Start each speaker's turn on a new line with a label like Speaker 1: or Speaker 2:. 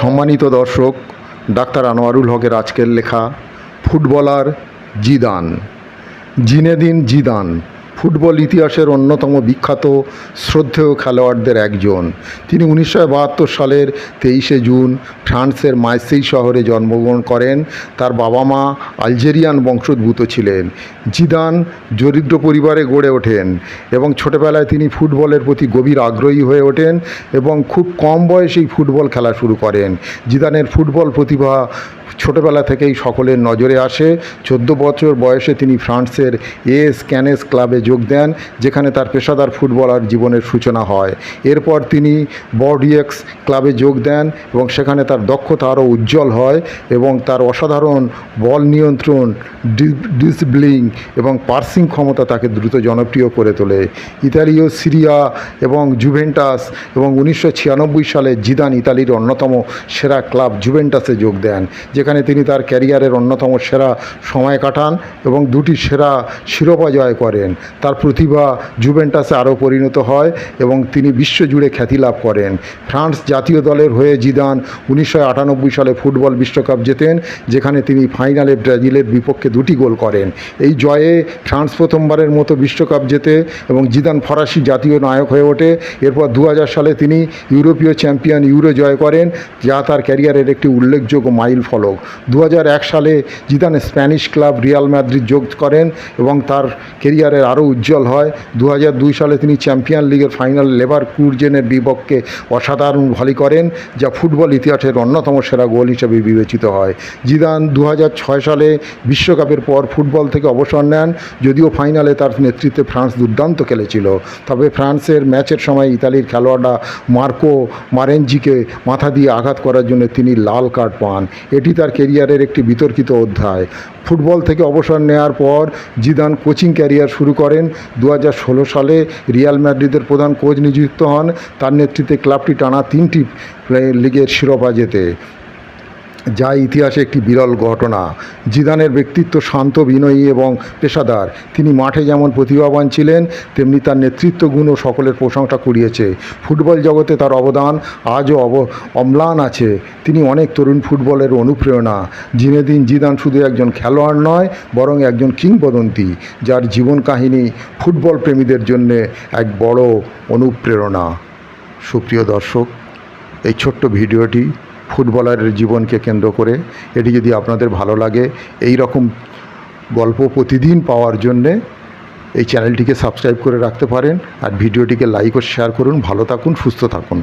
Speaker 1: সম্মানিত দর্শক ডাক্তার আনোয়ারুল হকের আজকের লেখা footballer Zidane. Zinedine Zidane. Football ইতিহাসের অন্যতম বিখ্যাত শ্রদ্ধেয় খেলোয়াড়দের একজন। তিনি উনিশশো বাহাত্তর সালের তেইশে জুন ফ্রান্সের মাইসেই শহরে জন্মগ্রহণ করেন। তার বাবা মা আলজেরিয়ান বংশোদ্ভূত ছিলেন। জিদান দরিদ্র পরিবারে গড়ে ওঠেন এবং ছোটবেলায় তিনি ফুটবলের প্রতি গভীর আগ্রহী হয়ে ওঠেন এবং খুব কম বয়সেই ফুটবল খেলা শুরু করেন। জিদানের ফুটবল প্রতিভা ছোটবেলা থেকেই সকলের নজরে আসে। চোদ্দ বছর বয়সে তিনি ফ্রান্সের এস ক্যানেস ক্লাবে যোগ দেন, যেখানে তার পেশাদার ফুটবলার জীবনের সূচনা হয়। এরপর তিনি বর্ডিএক্স ক্লাবে যোগ দেন এবং সেখানে তার দক্ষতা আরও উজ্জ্বল হয় এবং তার অসাধারণ বল নিয়ন্ত্রণ ডিসব্লিং এবং পার্সিং ক্ষমতা তাকে দ্রুত জনপ্রিয় করে তোলে। ইতালীয় সিরিয়া এবং জুভেন্টাস এবং উনিশশো ছিয়ানব্বই সালে জিদান ইতালির অন্যতম সেরা ক্লাব জুভেন্টাসে যোগ দেন, যেখানে তিনি তার ক্যারিয়ারের অন্যতম সেরা সময় কাটান এবং দুটি সেরা শিরোপা জয় করেন। তার প্রতিভা জুভেন্টাসে আরও পরিণত হয় এবং তিনি বিশ্বজুড়ে খ্যাতি লাভ করেন। ফ্রান্স জাতীয় দলের হয়ে জিদান উনিশশো আটানব্বই সালে ফুটবল বিশ্বকাপ জেতেন, যেখানে তিনি ফাইনালে ব্রাজিলের বিপক্ষে দুটি গোল করেন। এই জয়ে ফ্রান্স প্রথমবারের মতো বিশ্বকাপ জেতে এবং জিদান ফরাসি জাতীয় নায়ক হয়ে ওঠে। এরপর দু হাজার সালে তিনি ইউরোপীয় চ্যাম্পিয়ন ইউরো জয় করেন, যা তার ক্যারিয়ারের একটি উল্লেখযোগ্য মাইল ফলক। দু হাজার এক সালে Zidane Spanish club Real Madrid যোগ করেন এবং তার কেরিয়ারের আরও উজ্জ্বল হয়। দু হাজার দুই সালে তিনি চ্যাম্পিয়ন লিগের ফাইনাল লেবার কুরজেনের বিপক্ষে অসাধারণ ভলি করেন, যা ফুটবল ইতিহাসের অন্যতম সেরা গোল হিসেবে বিবেচিত হয়। জিদান দু হাজার ছয় সালে বিশ্বকাপের পর ফুটবল থেকে অবসর নেন, যদিও ফাইনালে তার নেতৃত্বে ফ্রান্স দুর্দান্ত খেলেছিল। তবে ফ্রান্সের ম্যাচের সময় ইতালির খেলোয়াড়রা মার্কো মারেনজিকে মাথা দিয়ে আঘাত করার জন্য তিনি লাল কার্ড পান। এটি তার কেরিয়ারের একটি বিতর্কিত অধ্যায়। ফুটবল থেকে অবসর নেওয়ার পর জিদান কোচিং ক্যারিয়ার শুরু করেন। দু সালে রিয়াল ম্যাড্রিদের প্রধান কোচ নিযুক্ত হন। তার নেতৃত্বে ক্লাবটি টানা তিনটি লিগের শিরোপা জেতে। যা ইতিহাসে একটি বিরল ঘটনা। জিদানের ব্যক্তিত্ব শান্ত, বিনয়ী এবং পেশাদার। তিনি মাঠে যেমন প্রতিভাবান ছিলেন, তেমনি তার নেতৃত্ব গুণও সকলের প্রশংসা কুড়িয়েছে। ফুটবল জগতে তার অবদান আজও অব, অম্লান আছে। তিনি অনেক তরুণ ফুটবলের অনুপ্রেরণা। জিনেদিন জিদান শুধু একজন খেলোয়াড় নয়, বরং একজন কিংবদন্তি, যার জীবন কাহিনী ফুটবল প্রেমীদের জন্যে এক বড় অনুপ্রেরণা। সুপ্রিয় দর্শক, এই ছোট্ট ভিডিওটি ফুটবলারের জীবনকে কেন্দ্র করে। এটি যদি আপনাদের ভালো লাগে, এই রকম গল্প প্রতিদিন পাওয়ার জন্যে এই চ্যানেলটিকে সাবস্ক্রাইব করে রাখতে পারেন আর ভিডিওটিকে লাইক ও শেয়ার করুন। ভালো থাকুন, সুস্থ থাকুন।